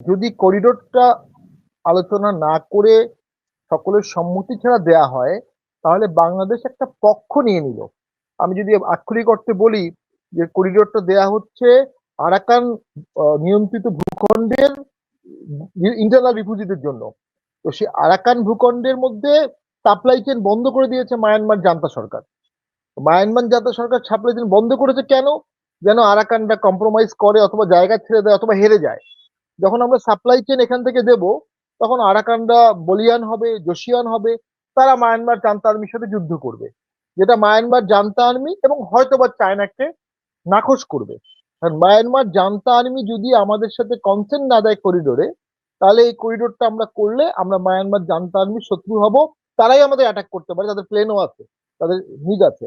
যদি করিডোরটা আলোচনা না করে সকলের সম্মতি ছাড়া দেয়া হয়, তাহলে বাংলাদেশ একটা পক্ষ নিয়ে নিল। আমি যদি আক্ষরিক অর্থে বলি যে করিডোরটা দেয়া হচ্ছে আরাকান নিয়ন্ত্রিত ভূখণ্ডের ইন্টারনাল রিফিউজিদের জন্য। তো সেই আরাকান ভূখণ্ডের মধ্যে সাপ্লাই চেন বন্ধ করে দিয়েছে মায়ানমার জান্তা সরকার। মায়ানমার জান্তা সরকার সাপ্লাই চেন বন্ধ করেছে কেন? যেন আরাকানরা কম্প্রোমাইজ করে অথবা জায়গা ছেড়ে দেয় অথবা হেরে যায়। যখন আমরা সাপ্লাই চেন এখান থেকে দেব, তখন আরাকানরা বলিয়ান হবে, জোশিয়ান হবে, তারা মায়ানমার জান্তা আর্মির সাথে যুদ্ধ করবে। যেটা মায়ানমার জান্তা আর্মি এবং হয়তোবা চায়নাকে নাকচ করবে। কারণ মায়ানমার জান্তা আর্মি যদি আমাদের সাথে কনসেন্ট না দেয় করিডোরে তাহলে এই করিডোরটা আমরা করলে আমরা মায়ানমার জান্তা আর্মির শত্রু হব, তারাই আমাদের অ্যাটাক করতে পারে। তাদের প্লেনও আছে, তাদের নিজ আছে।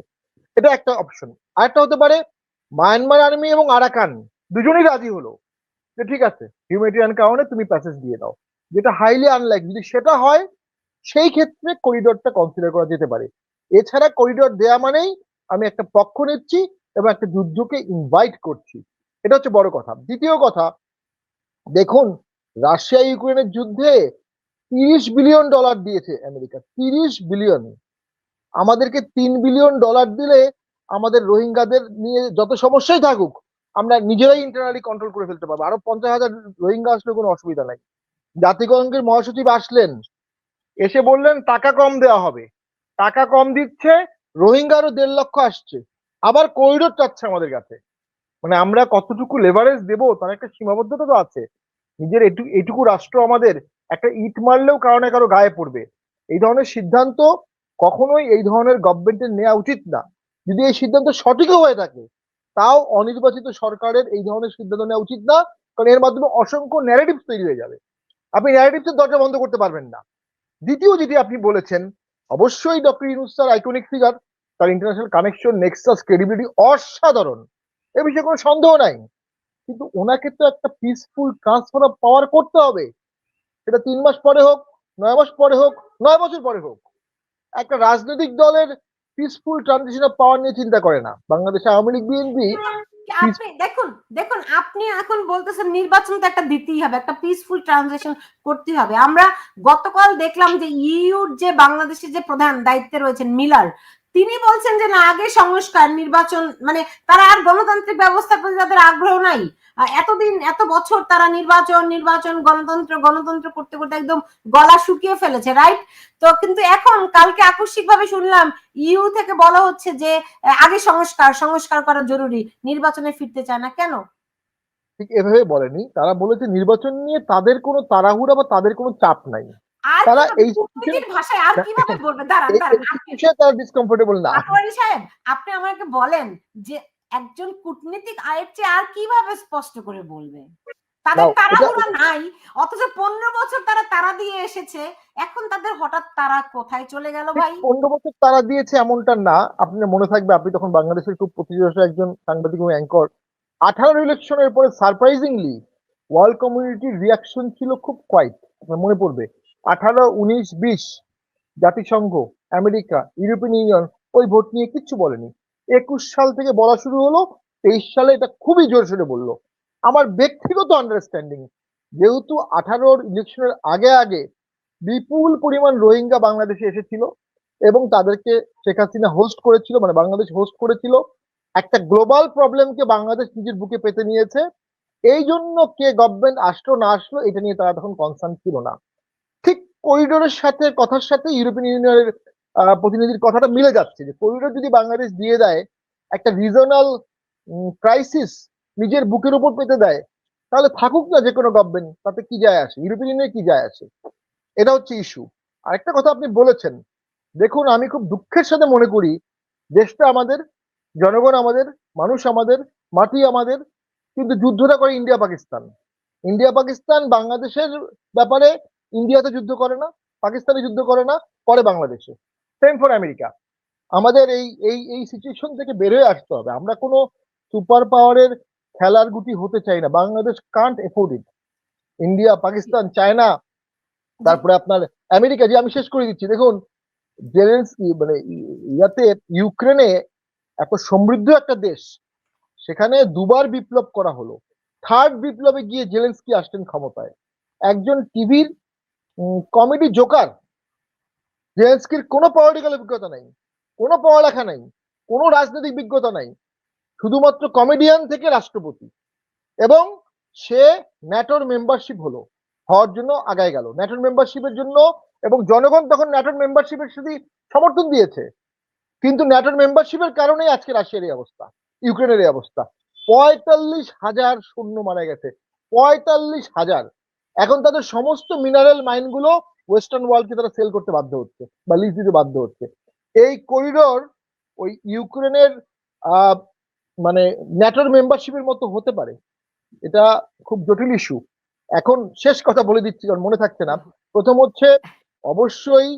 এটা একটা অপশন আরেকটা হতে পারে, মায়ানমার আর্মি এবং আরাকান দুজনেই রাজি হলো। যে ঠিক আছে হিউম্যানিটিয়ান কারণে তুমি প্যাসেজ দিয়ে দাও। যেটা হাইলি আনলাইক যদি সেটা হয়, সেই ক্ষেত্রে করিডোরটা কনসিডার করা যেতে পারে। এছাড়া করিডোর দেয়া মানেই আমি একটা পক্ষ নিচ্ছি এবং একটা যুদ্ধকে ইনভাইট করছি। এটা হচ্ছে বড় কথা। দ্বিতীয় কথা, দেখুন রাশিয়া ইউক্রেনের যুদ্ধে তিরিশ বিলিয়ন ডলার দিয়েছে আমেরিকা। তিরিশ বিলিয়ন আমাদেরকে তিন বিলিয়ন ডলার দিলে আমাদের রোহিঙ্গাদের নিয়ে যত সমস্যাই থাকুক আমরা নিজেরাই ইন্টারনালি কন্ট্রোল করে ফেলতে পারব। আরও পঞ্চাশ হাজার রোহিঙ্গা আসলে কোনো অসুবিধা নাই। জাতিসংঘের মহাসচিব আসলেন, এসে বললেন, টাকা কম দেওয়া হবে। টাকা কম দিচ্ছে, রোহিঙ্গা আরও দেড় লক্ষ আসছে। আবার করিডোর চাচ্ছে আমাদের কাছে। মানে আমরা কতটুকু লেভারেজ দেবো, তার একটা সীমাবদ্ধতা তো আছে। নিজের এটু, এটুকু রাষ্ট্র আমাদের একটা ইট মারলেও কারও না কারও গায়ে পড়বে। এই ধরনের সিদ্ধান্ত কখনোই এই ধরনের গভর্নমেন্টের নেওয়া উচিত না। যদি এই সিদ্ধান্ত সঠিকও হয়ে থাকে তাও অনির্বাচিত সরকারের এই ধরনের সিদ্ধান্ত নেওয়া উচিত না, কারণ এর মাধ্যমে অসংখ্য ন্যারেটিভ তৈরি হয়ে যাবে। আপনি ন্যারেটিভসের দরজা বন্ধ করতে পারবেন না। দ্বিতীয় যেটি আপনি বলেছেন, অবশ্যই doctor Yunus sir iconic figure তার ইন্টারন্যাশনাল কানেকশন নেক্সাস ক্রেডিবিলিটি অসাধারণ। এ বিষয়ে কোনো সন্দেহ নাই। কিন্তু ওনাকে তো একটা পিসফুল ট্রান্সফার অফ পাওয়ার করতে হবে। সেটা তিন মাস পরে হোক, নয় মাস পরে হোক, নয় বছর পরে হোক। একটা রাজনৈতিক দলের পিসফুল ট্রানজিশন অফ পাওয়ার নিয়ে চিন্তা করে না। বাংলাদেশ আওয়ামী লীগ বিএনপি আপনি দেখুন দেখুন আপনি এখন বলতেছেন নির্বাচন তো একটা দিতেই হবে একটা পিসফুল ট্রানজিশন করতে হবে। আমরা গতকাল দেখলাম যে ইউর যে বাংলাদেশের যে প্রধান দায়িত্বে রয়েছেন মিলার তিনি বলছেন যে না আগে সংস্কার নির্বাচন মানে তারা আর গণতান্ত্রিক ব্যবস্থার প্রতি তাদের আগ্রহ নাই। এতদিন এত বছর তারা নির্বাচন নির্বাচন গণতন্ত্র গণতন্ত্র করতে করতে একদম গলা শুকিয়ে ফেলেছে রাইট তো কিন্তু এখন কালকে আকস্মিক ভাবে শুনলাম ইউ থেকে বলা হচ্ছে যে আগে সংস্কার সংস্কার করা জরুরি নির্বাচনে ফিরতে চায় না কেন ঠিক এভাবে বলেনি তারা বলেছে নির্বাচন নিয়ে তাদের কোনো তাড়াহুড়া বা তাদের কোনো চাপ নাই আর তারা কিভাবে- এই ভাষায় আর কীভাবে বলবে দাঁড়ান দাঁড়ান তারা ডিসকমফোর্টেবল না সাহেব আপনি আমাকে বলেন যে একজন কূটনীতিক আয়ের চেয়ে আর কীভাবে স্পষ্ট করে বলবে? তাদের তাড়াহুড়া নাই অথচ পনেরো বছর তারা তারা দিয়ে এসেছে। এখন তাদের হঠাৎ তারা কোথায় চলে গেল ভাই? পনেরো বছর তারা দিয়েছে এমনটা না। আপনার মনে থাকবে আপনি তখন বাংলাদেশের খুব প্রতিযোগিতা একজন সাংবাদিক এবং অ্যাঙ্কর আঠারো ইলেকশনের পরে সারপ্রাইজিংলি ওয়ার্ল্ড কমিউনিটির রিয়াকশন ছিল খুব কোয়াইট আপনার মনে পড়বে। আঠারো উনিশ বিশ জাতিসংঘ আমেরিকা ইউরোপিয়ান ইউনিয়ন ওই ভোট নিয়ে কিচ্ছু বলেনি। একুশ সাল থেকে বলা শুরু হলো, তেইশ সালে এটা খুবই জোর সোরে বলল। আমার ব্যক্তিগত আন্ডারস্ট্যান্ডিং যেহেতু আঠারোর ইলেকশনের আগে আগে বিপুল পরিমাণ রোহিঙ্গা বাংলাদেশে এসেছিল এবং তাদেরকে শেখ হাসিনা হোস্ট করেছিল মানে বাংলাদেশ হোস্ট করেছিল, একটা গ্লোবাল প্রবলেমকে বাংলাদেশ নিজের বুকে পেতে নিয়েছে। এই জন্য কে গভর্নমেন্ট আসলো, না আসলো, এটা নিয়ে তারা তখন কনসার্ন ছিল না। ঠিক করিডোরের সাথে, কথার সাথে ইউরোপিয়ান ইউনিয়নের প্রতিনিধির কথাটা মিলে যাচ্ছে যে করিডোর যদি বাংলাদেশ দিয়ে দেয়, একটা রিজনাল ক্রাইসিস নিজের বুকের উপর পেতে দেয়, তাহলে থাকুক না যে কোনো গভর্নমেন্ট তাতে কি যায় আসে? ইউরোপিয়ান ইউনিয়নে কি যায় আসে? এটা হচ্ছে ইস্যু আরেকটা কথা আপনি বলেছেন, দেখুন আমি খুব দুঃখের সাথে মনে করি, দেশটা আমাদের, জনগণ আমাদের, মানুষ আমাদের, মাটি আমাদের, কিন্তু যুদ্ধটা করে ইন্ডিয়া পাকিস্তান ইন্ডিয়া পাকিস্তান বাংলাদেশের ব্যাপারে ইন্ডিয়াতে যুদ্ধ করে না পাকিস্তানে যুদ্ধ করে না করে বাংলাদেশে। সেম ফর আমেরিকা আমাদের এই এই এই সিচুয়েশন থেকে বের হয়ে আসতে হবে। আমরা কোনো সুপার পাওয়ারের খেলার গুটি হতে চাই না। Bangladesh can't afford it India Pakistan China তারপরে আপনার আমেরিকা যে আমি শেষ করে দিচ্ছি। দেখুন জেলেন্সকি মানে ইয়াতে ইউক্রেনে এত সমৃদ্ধ একটা দেশ। সেখানে দুবার বিপ্লব করা হলো। থার্ড বিপ্লবে গিয়ে জেলেন্সকি আসলেন ক্ষমতায়। একজন টিভির কমেডি জোকার জেলেন্সকির কোনো পলিটিক্যাল অভিজ্ঞতা নাই, কোনো পড়ালেখা নাই, কোনো রাজনৈতিক বিজ্ঞতা নাই। শুধুমাত্র কমেডিয়ান থেকে রাষ্ট্রপতি। এবং সে ন্যাটোর মেম্বারশিপ হলো, হওয়ার জন্য আগায় গেল। ন্যাটোর মেম্বারশিপের জন্য এবং জনগণ তখন ন্যাটোর মেম্বারশিপের সাথে সমর্থন দিয়েছে। কিন্তু ন্যাটোর মেম্বারশিপের কারণেই আজকে রাশিয়ার এই অবস্থা, ইউক্রেনের এই অবস্থা। পঁয়তাল্লিশ হাজার সৈন্য মারা গেছে, পঁয়তাল্লিশ হাজার। এখন তাদের সমস্ত মিনারেল মাইনগুলো ওয়েস্টার্ন ওয়ার্ল্ডকে তারা সেল করতে বাধ্য হচ্ছে বা লিজ দিতে বাধ্য হচ্ছে। এই করিডোর ওই ইউক্রেনের মানে ন্যাটোর মেম্বারশিপের মতো হতে পারে। এটা খুব জটিল ইস্যু এখন শেষ কথা বলে দিচ্ছি, কারণ মনে থাকছে না। প্রথম হচ্ছে, অবশ্যই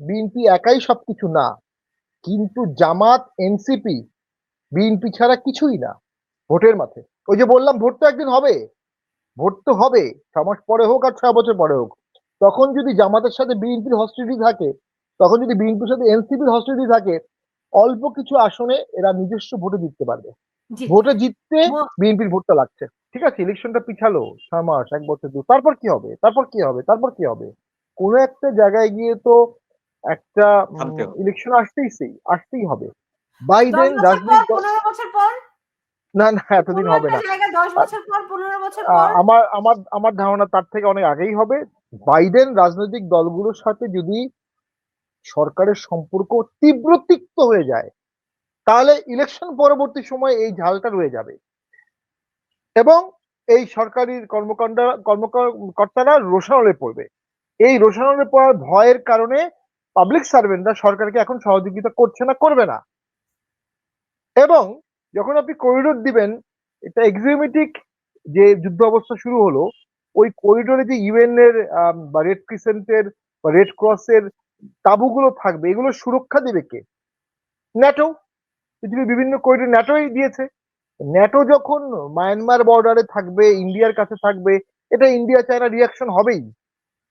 বিএনপি একাই সবকিছু না, কিন্তু জামাত এনসিপি বিএনপি ছাড়া কিছুই না, ভোটের মাঠে। ওই যে বললাম, ভোট তো একদিন হবে। ভোট তো হবে, ছ মাস পরে হোক আর ছয় বছর পরে হোক। তখন যদি জামাতের সাথে বিএনপির হস্টিটি থাকে তখন যদি বিএনপির সাথে এনসিপির হস্টিটি থাকে অল্প কিছু আসনে এরা নিজস্ব ভোটে জিততে পারবে। ভোটে জিততে বিএনপির ভোটটা লাগছে। ঠিক আছে ইলেকশনটা পিছালো ছয় মাস এক বছর দু তারপর কি হবে? তারপর কি হবে? তারপর কি হবে? কোন একটা জায়গায় গিয়ে তো একটা ইলেকশন আসতেই সেই আসতেই হবে। বাইডেন পর না না এতদিন হবে না। আমার আমার আমার ধারণা তার থেকে অনেক আগেই হবে। বাইডেন রাজনৈতিক দলগুলোর সাথে যদি সরকারের সম্পর্ক তীব্র তিক্ত হয়ে যায়, তাহলে ইলেকশন পরবর্তী সময় এই ঝালটা রয়ে যাবে। এবং এই সরকারি কর্মকাণ্ড, কর্মকর্তারা রোষানলে পড়বে। এই রোষানলে পড়ার ভয়ের কারণে পাবলিক সার্ভেন্টরা সরকারকে এখন সহযোগিতা করছে না, করবে না। এবং যখন আপনি করিডোর দিবেন, এটা এক্সিমেটিক যে যুদ্ধ অবস্থা শুরু হলো ওই করিডোরে যে ইউএন এর বা রেড ক্রিসেন্টের বা রেড ক্রসের তাঁবুগুলো থাকবে, এগুলো সুরক্ষা দেবে কে? ন্যাটো পৃথিবীর বিভিন্ন করিডোর ন্যাটোই দিয়েছে। ন্যাটো যখন মায়ানমার বর্ডারে থাকবে ইন্ডিয়ার কাছে থাকবে, এটা ইন্ডিয়া চায়না রিয়াকশন হবেই।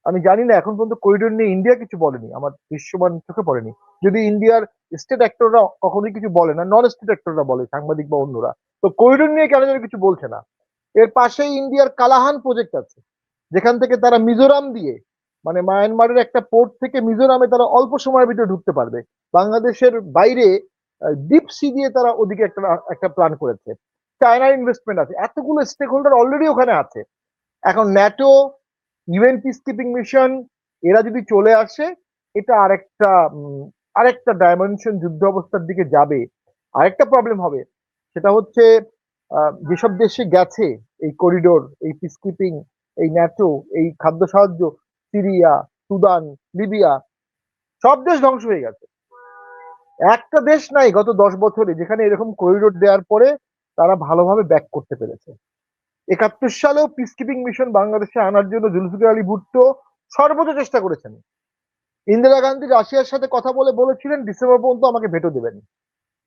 আমি জানি না, এখন পর্যন্ত করিডোর নিয়ে ইন্ডিয়া কিছু বলেনি, আমার দৃশ্যমান চোখে পড়েনি। যদি ইন্ডিয়ার স্টেট অ্যাক্টররা কখনোই কিছু বলে না নন স্টেট অ্যাক্টররা বলে, সাংবাদিক বা অন্যরা। তো করিডোর নিয়ে কেন যেন কিছু বলছে না। এর পাশেই ইন্ডিয়ার কালাহান প্রজেক্ট আছে, যেখান থেকে তারা মিজোরাম দিয়ে মানে মায়ানমারের একটা পোর্ট থেকে মিজোরামে তারা অল্প সময়ের ভিতরে ঢুকতে পারবে। বাংলাদেশের বাইরে ডিপ সি দিয়ে তারা ওদিকে একটা একটা প্ল্যান করেছে। চায়নার ইনভেস্টমেন্ট আছে, এতগুলো স্টেক হোল্ডার অলরেডি ওখানে আছে। এখন NATO UN peace keeping mission এরা যদি চলে আসে, এটা আরেকটা আরেকটা ডাইমেনশন যুদ্ধ অবস্থার দিকে যাবে। আরেকটা প্রবলেম হবে, সেটা হচ্ছে যেসব দেশে গেছে এই করিডোর এই পিস কিপিং এই ন্যাটো এই খাদ্য সাহায্য, সিরিয়া, সুদান, লিবিয়া, সব দেশ ধ্বংস হয়ে গেছে। একটা দেশ নাই গত দশ বছরে যেখানে এরকম করিডোর দেওয়ার পরে তারা ভালোভাবে ব্যাক করতে পেরেছে। একাত্তর সালেও পিস কিপিং মিশন বাংলাদেশে আনার জন্য জুলফিকার আলী ভুট্টো সর্বোচ্চ চেষ্টা করেছেন। ইন্দিরা গান্ধী রাশিয়ার সাথে কথা বলে বলেছিলেন, ডিসেম্বর পর্যন্ত আমাকে ভেটো দেবেন।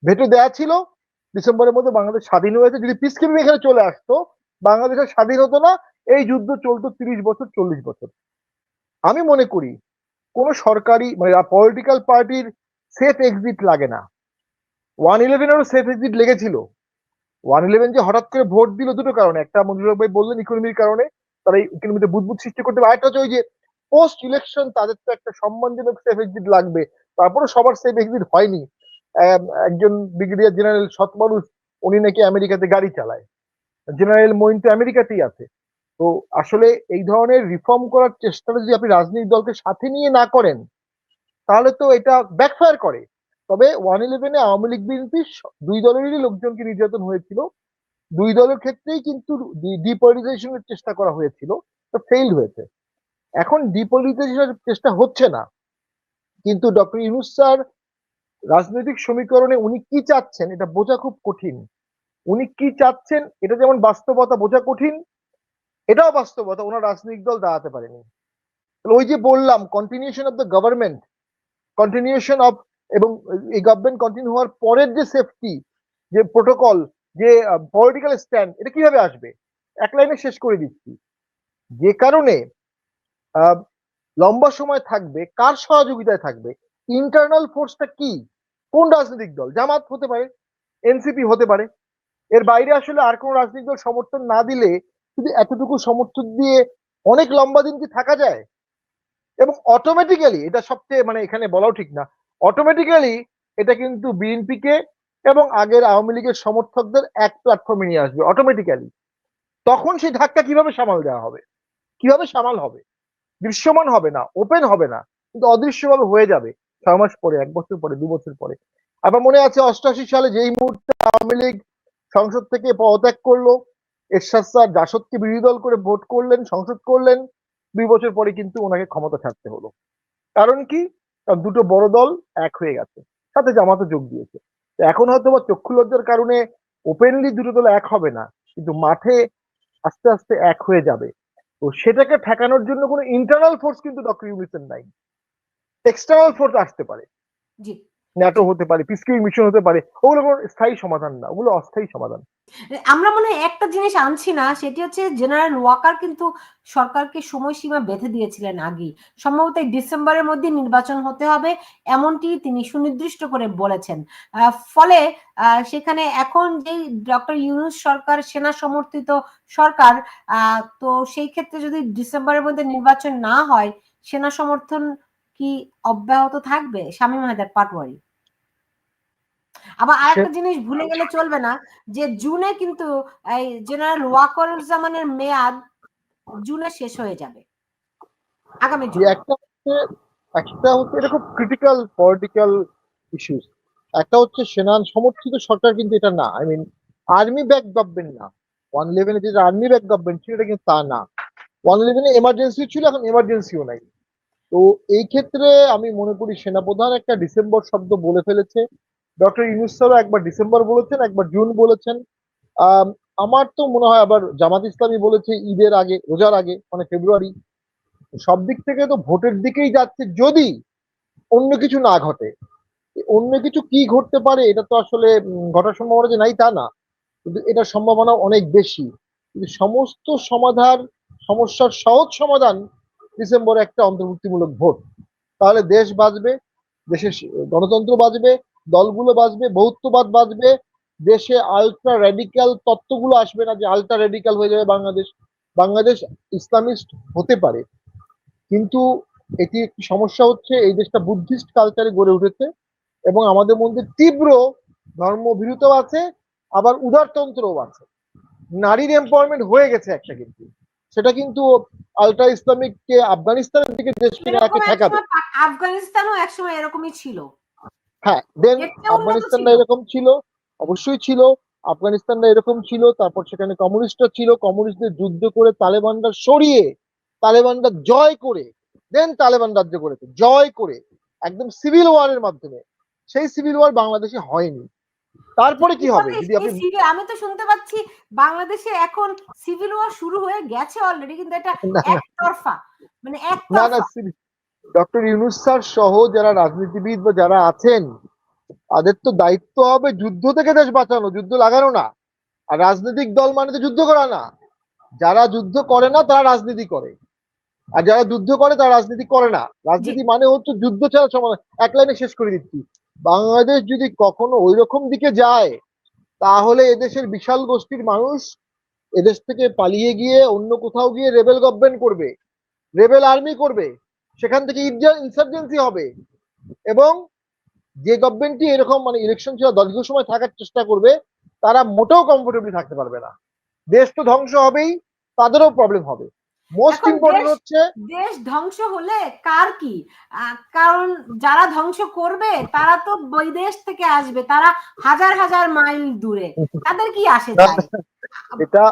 ভেটো দেয়া ছিল ডিসেম্বরের মধ্যে বাংলাদেশ স্বাধীন হয়েছে। যদি পিস কিপিং এখানে চলে আসতো বাংলাদেশের স্বাধীন হতো না, এই যুদ্ধ চলতো তিরিশ বছর, চল্লিশ বছর। আমি মনে করি, কোন সরকারি মানে পলিটিক্যাল পার্টির সেফ এক্সিট লাগে না। ওয়ান ইলেভেনেরও সেফ এক্সিট লেগেছিল। ওয়ান ইলেভেন যে হঠাৎ করে ভোট দিল দুটো কারণে, একটা মঞ্জুর ভাই বললেন ইকোনমির কারণে, তারা ইকোনমিতে বুদবুদ সৃষ্টি করতে পারে। আরেকটা হচ্ছে ওই যে পোস্ট ইলেকশন তাদের তো একটা সম্মানজনক সেফ এক্সিট লাগবে। তারপরে সবার সেফ এক্সিট হয়নি। একজন ব্রিগেডিয়ার জেনারেল সৎ মানুষ, উনি নাকি আমেরিকাতে গাড়ি চালায়। জেনারেল মইন তো আমেরিকাতেই আছে। তো আসলে এই ধরনের রিফর্ম করার চেষ্টাটা যদি আপনি রাজনৈতিক দলকে সাথে নিয়ে না করেন, তাহলে তো এটা ব্যাকফায়ার করে। তবে ওয়ান ইলেভেনে আওয়ামী লীগ বিএনপি দুই দলেরই লোকজনকে নির্যাতন হয়েছিল। দুই দলের ক্ষেত্রেই কিন্তু ডিপলিটাইজেশনের চেষ্টা করা হয়েছিল, তো ফেইল হয়েছে। এখন ডিপলিটাইজেশনের চেষ্টা হচ্ছে না। কিন্তু ডক্টর ইউনুস স্যার রাজনৈতিক সমীকরণে উনি কি চাচ্ছেন, এটা বোঝা খুব কঠিন। উনি কি চাচ্ছেন, এটা যেমন বাস্তবতা বোঝা কঠিন, এটাও বাস্তবতা, ওনার রাজনৈতিক দল দাঁড়াতে পারেনি। ওই যে বললাম continuation of the government continuation of এবং এই গভর্নমেন্ট কন্টিনিউ হওয়ার পরের যে সেফটি যে প্রোটোকল যে পলিটিক্যাল স্ট্যান্ড এটা কীভাবে আসবে? এক লাইনে শেষ করে দিচ্ছি। যে কারণে লম্বা সময় থাকবে, কার সহযোগিতায় থাকবে ইন্টারনাল ফোর্সটা কি? কোন রাজনৈতিক দল? জামাত হতে পারে এনসিপি হতে পারে। এর বাইরে আসলে আর কোন রাজনৈতিক দল সমর্থন না দিলে শুধু এতটুকু সমর্থন দিয়ে অনেক লম্বা দিন কি থাকা যায়? এবং অটোমেটিক্যালি এটা সবচেয়ে মানে এখানে বলাও ঠিক না। অটোমেটিক্যালি এটা কিন্তু বিএনপিকে এবং আগের আওয়ামী লীগের সমর্থকদের এক প্ল্যাটফর্মে নিয়ে আসবে অটোমেটিক্যালি তখন সেই ধাক্কা কীভাবে সামাল দেওয়া হবে? কীভাবে সামাল হবে? দৃশ্যমান হবে না ওপেন হবে না, কিন্তু অদৃশ্যভাবে হয়ে যাবে। ছয় মাস পরে, এক বছর পরে, দু বছর পরে। আবার মনে আছে অষ্টাশি সালে যেই মুহূর্তে আওয়ামী লীগ সংসদ থেকে পদত্যাগ করল, এরশাদ স্যার জাসদকে বিরোধী দল করে ভোট করলেন, সংসদ করলেন, দুই বছর পরে কিন্তু ওনাকে ক্ষমতা ছাড়তে হলো। কারণ কি? কারণ দুটো বড় দল এক হয়ে গেছে, সাথে জামাতে যোগ দিয়েছে। এখন হয়তো বা চক্ষু লজ্জার কারণে ওপেনলি দুটো দল এক হবে না, কিন্তু মাঠে আস্তে আস্তে এক হয়ে যাবে। তো সেটাকে ঠেকানোর জন্য কোনো ইন্টারনাল ফোর্স কিন্তু ডক্টর ইউনিসের নাই। এক্সটার্নাল ফোর্স আসতে পারে। জি। ন্যাটো হতে পারে পিসকিং মিশন হতে পারে ওগুলো কোনো স্থায়ী সমাধান না ওগুলো অস্থায়ী সমাধান। আমরা মনে হয় একটা জিনিস আনছি না সেটি হচ্ছে জেনারেল ওয়াকার কিন্তু সরকারকে সময়সীমা বেঁধে দিয়েছিলেন আগেই। সম্ভবত ডিসেম্বরের মধ্যে নির্বাচন হতে হবে এমনটি তিনি সুনির্দিষ্ট করে বলেছেন। ফলে সেখানে এখন যেই ডক্টর ইউনুস সরকার সেনা সমর্থিত সরকার আহ, তো সেই ক্ষেত্রে যদি ডিসেম্বরের মধ্যে নির্বাচন না হয় সেনা সমর্থন কি অব্যাহত থাকবে? শামীম হায়দার পাটওয়ারি আবার আরেকটা জিনিস ভুলে গেলে চলবে না যে জুনে কিন্তু এই জেনারেল ওয়াকরুজ্জামানের মেয়াদ জুনে শেষ হয়ে যাবে। আগামী জুন। একটা হচ্ছে একটা হচ্ছে এটা খুব ক্রিটিক্যাল পলিটিক্যাল ইস্যুস একটা হচ্ছে সেনা সমর্থিত সরকার কিন্তু এটা না। I mean army back government না। ওয়ান ইলেভেনে যে আর্মি ব্যাক গভর্নমেন্ট ছিল এটা কিন্তু তা না। ওয়ান ইলেভেনে এমার্জেন্সি ছিল এখন এমার্জেন্সিও নাই। তো এই ক্ষেত্রে আমি মনে করি সেনাপ্রধান একটা ডিসেম্বর শব্দ বলে ফেলেছে। ডক্টর ইউনুস স্যারও একবার ডিসেম্বর বলেছেন একবার জুন বলেছেন। আম, আমার তো মনে হয় আবার জামাত ইসলামী বলেছে ঈদের আগে রোজার আগে মানে ফেব্রুয়ারি। সব দিক থেকে তো ভোটের দিকেই যাচ্ছে যদি অন্য কিছু না ঘটে। অন্য কিছু কি ঘটতে পারে এটা তো আসলে ঘটার সম্ভাবনা যে নাই তা না। কিন্তু এটার সম্ভাবনা অনেক বেশি। কিন্তু সমস্ত সমাধান সমস্যার সহজ সমাধান ডিসেম্বরে একটা অন্তর্ভুক্তিমূলক ভোট। তাহলে দেশ বাঁচবে, দেশের গণতন্ত্র বাঁচবে, দলগুলো বাঁচবে বহুত্ববাদ বাঁচবে, দেশে আলট্রা র্যাডিক্যাল তত্ত্বগুলো আসবে না যে আলট্রা র্যাডিক্যাল হয়ে যাবে বাংলাদেশ। বাংলাদেশ ইসলামিস্ট হতে পারে। কিন্তু এটি একটি সমস্যা হচ্ছে, এই দেশটা বুদ্ধিস্ট কালচারে গড়ে উঠেছে এবং আমাদের মধ্যে তীব্র ধর্মভীরুতাও আছে, আবার উদারতন্ত্রও আছে। নারীর এমপাওয়ারমেন্ট হয়ে গেছে একটা কিন্তু। সেটা কিন্তু আলট্রা ইসলামিককে আফগানিস্তানের দিকে দেশ এরকম ঠেকাবে আফগানিস্তানও একসময় এরকমই ছিল। হ্যাঁ দেন আফগানিস্তানটা এরকম ছিল অবশ্যই ছিল আফগানিস্তানটা এরকম ছিল তারপর সেখানে কমিউনিস্টরা ছিল কমিউনিস্টদের যুদ্ধ করে তালেবানরা সরিয়ে তালেবানরা জয় করে দেন তালেবান রাজ্য করেছে জয় করে একদম সিভিল ওয়ারের মাধ্যমে। সেই সিভিল ওয়ার বাংলাদেশে হয়নি। তারপরে কি হবে? যদি আপনি আমি তো শুনতে পাচ্ছি বাংলাদেশে এখন সিভিল ওয়ার শুরু হয়ে গেছে অলরেডি কিন্তু এটা একতরফা। মানে না না ডক্টর ইউনুস স্যার সহ যারা রাজনীতিবিদ বা যারা আছেন তাদের তো দায়িত্ব হবে যুদ্ধ থেকে দেশ বাঁচানো যুদ্ধ লাগানো না। আর রাজনৈতিক দল মানে তো যুদ্ধ করা না। যারা যুদ্ধ করে না তারা রাজনীতি করে। আর যারা যুদ্ধ করে তারা রাজনীতি করে না। রাজনীতি মানে হচ্ছে যুদ্ধ ছাড়া সমাধান এক লাইনে শেষ করে দিচ্ছি। বাংলাদেশ যদি কখনো ওই রকম দিকে যায়, তাহলে এদেশের বিশাল গোষ্ঠীর মানুষ এদেশ থেকে পালিয়ে গিয়ে অন্য কোথাও গিয়ে রেবেল গভর্নমেন্ট করবে রেবেল আর্মি করবে, সেখান থেকে ইনসার্জেন্সি হবে এবং যে গভর্নমেন্টটি এরকম মানে ইলেকশন ছাড়া দীর্ঘ সময় থাকার চেষ্টা করবে, তারা মোটেও কমফোর্টেবলি থাকতে পারবে না। দেশ তো ধ্বংস হবেই, তাদেরও প্রবলেম হবে। মোস্ট ইম্পর্টেন্ট হচ্ছে দেশ ধ্বংস হলে কার কি? কারণ যারা ধ্বংস করবে তারা তো বিদেশ থেকে আসবে। তারা হাজার হাজার মাইল দূরে। তাদের কি আসে এটা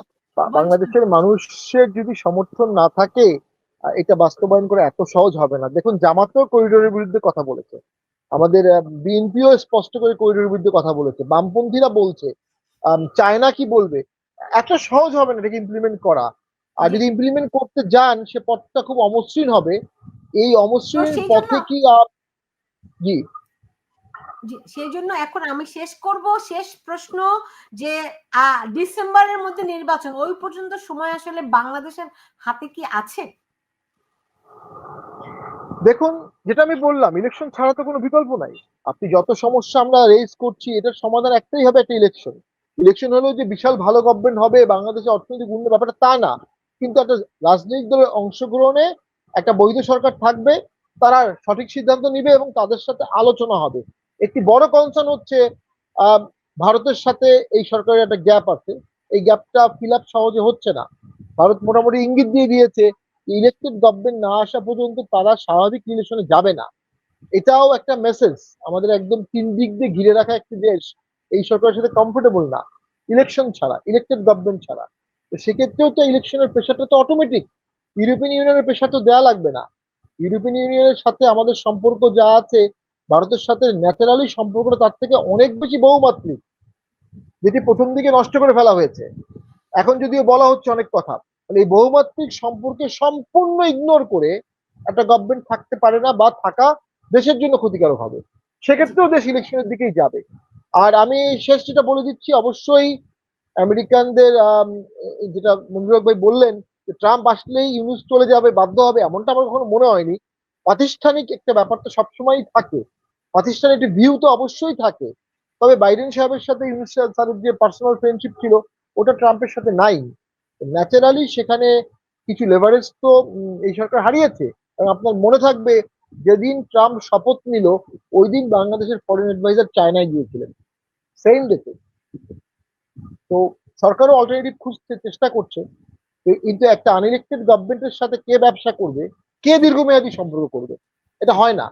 বাংলাদেশের মানুষের যদি সমর্থন না থাকে এটা বাস্তবায়ন করা এত সহজ হবে না। দেখুন জামাতও করিডোরের বিরুদ্ধে কথা বলেছে। আমাদের বিএনপিও স্পষ্ট করে করিডোরের বিরুদ্ধে কথা বলেছে। বামপন্থীরা বলছে চায়না কি বলবে? এত সহজ হবে না এটাকে ইমপ্লিমেন্ট করা। আর যদি ইমপ্লিমেন্ট করতে যান সে পথটা খুব অমসৃণ হবে। এই অমসৃণ পথে কি জি। সেই জন্য এখন আমি শেষ করব। শেষ প্রশ্ন যে ডিসেম্বরের মধ্যে নির্বাচন ওই পর্যন্ত সময় আসলে বাংলাদেশের হাতে কি আছে? দেখুন যেটা আমি বললাম ইলেকশন ছাড়া তো কোনো বিকল্প নাই। আপনি যত সমস্যা আমরা রেজ করছি এটার সমাধান একটাই হবে একটা ইলেকশন ইলেকশন হলেও যে বিশাল ভালো গভর্নমেন্ট হবে বাংলাদেশে অর্থনৈতিক উন্নয়ন ব্যাপারটা তা না। কিন্তু একটা রাজনৈতিক দলের অংশগ্রহণে একটা বৈধ সরকার থাকবে, তারা সঠিক সিদ্ধান্ত নিবে এবং তাদের সাথে আলোচনা হবে। একটি বড় কনসার্ন হচ্ছে ভারতের সাথে এই সরকারের একটা গ্যাপ আছে। এই গ্যাপটা ফিল আপ সহজে হচ্ছে না। ভারত মোটামুটি ইঙ্গিত দিয়ে দিয়েছে ইলেকটেড গভর্নমেন্ট না আসা পর্যন্ত তারা স্বাভাবিক রিলেশনে যাবে না। এটাও একটা মেসেজ আমাদের একদম তিন দিক দিয়ে ঘিরে রাখা একটি দেশ, এই সরকারের সাথে কমফোর্টেবল না। ইলেকশন ছাড়া ইলেকটেড গভর্নমেন্ট ছাড়া। সেক্ষেত্রেও তো ইলেকশনের প্রেশারটা তো অটোমেটিক ইউরোপিয়ান ইউনিয়নের প্রেশার তো দেওয়া লাগবে না। ইউরোপিয়ান ইউনিয়নের সাথে আমাদের সম্পর্ক যা আছে, ভারতের সাথে ন্যাচারালি সম্পর্কটা তার থেকে অনেক বেশি বহুমাত্রিক, যেটি প্রথম দিকে নষ্ট করে ফেলা হয়েছে। এখন যদিও বলা হচ্ছে অনেক কথা এই বহুমাত্রিক সম্পর্কে সম্পূর্ণ ইগনোর করে একটা গভর্নমেন্ট থাকতে পারে না বা থাকা দেশের জন্য ক্ষতিকারক হবে। সেক্ষেত্রেও দেশ ইলেকশনের দিকেই যাবে। আর আমি শেষ যেটা বলে দিচ্ছি, অবশ্যই আমেরিকানদের আম, যেটা মঞ্জুরক ভাই বললেন যে ট্রাম্প আসলেই ইউনুস চলে যাবে বাধ্য হবে এমনটা আমার কখনো মনে হয়নি। প্রাতিষ্ঠানিক একটা ব্যাপার তো সবসময়ই থাকে। প্রাতিষ্ঠানিক একটি ভিউ তো অবশ্যই থাকে। তবে বাইডেন সাহেবের সাথে ইউনুস স্যারের যে পার্সোনাল ফ্রেন্ডশিপ ছিল ওটা ট্রাম্পের সাথে নাই। ন্যাচারালি সেখানে কিছু লেভারেজ তো এই সরকার হারিয়েছে। এবং আপনার মনে থাকবে যেদিন ট্রাম্প শপথ নিল ওই দিন বাংলাদেশের ফরেন অ্যাডভাইজার চায়নায় গিয়েছিলেন। সেম ডেতে তো সরকারও অল্টারনেটিভ খুঁজতে চেষ্টা করছে কিন্তু একটা আনইলেক্টেড গভর্নমেন্টের সাথে কে ব্যবসা করবে, কে দীর্ঘমেয়াদী সম্পর্ক করবে? এটা হয় না।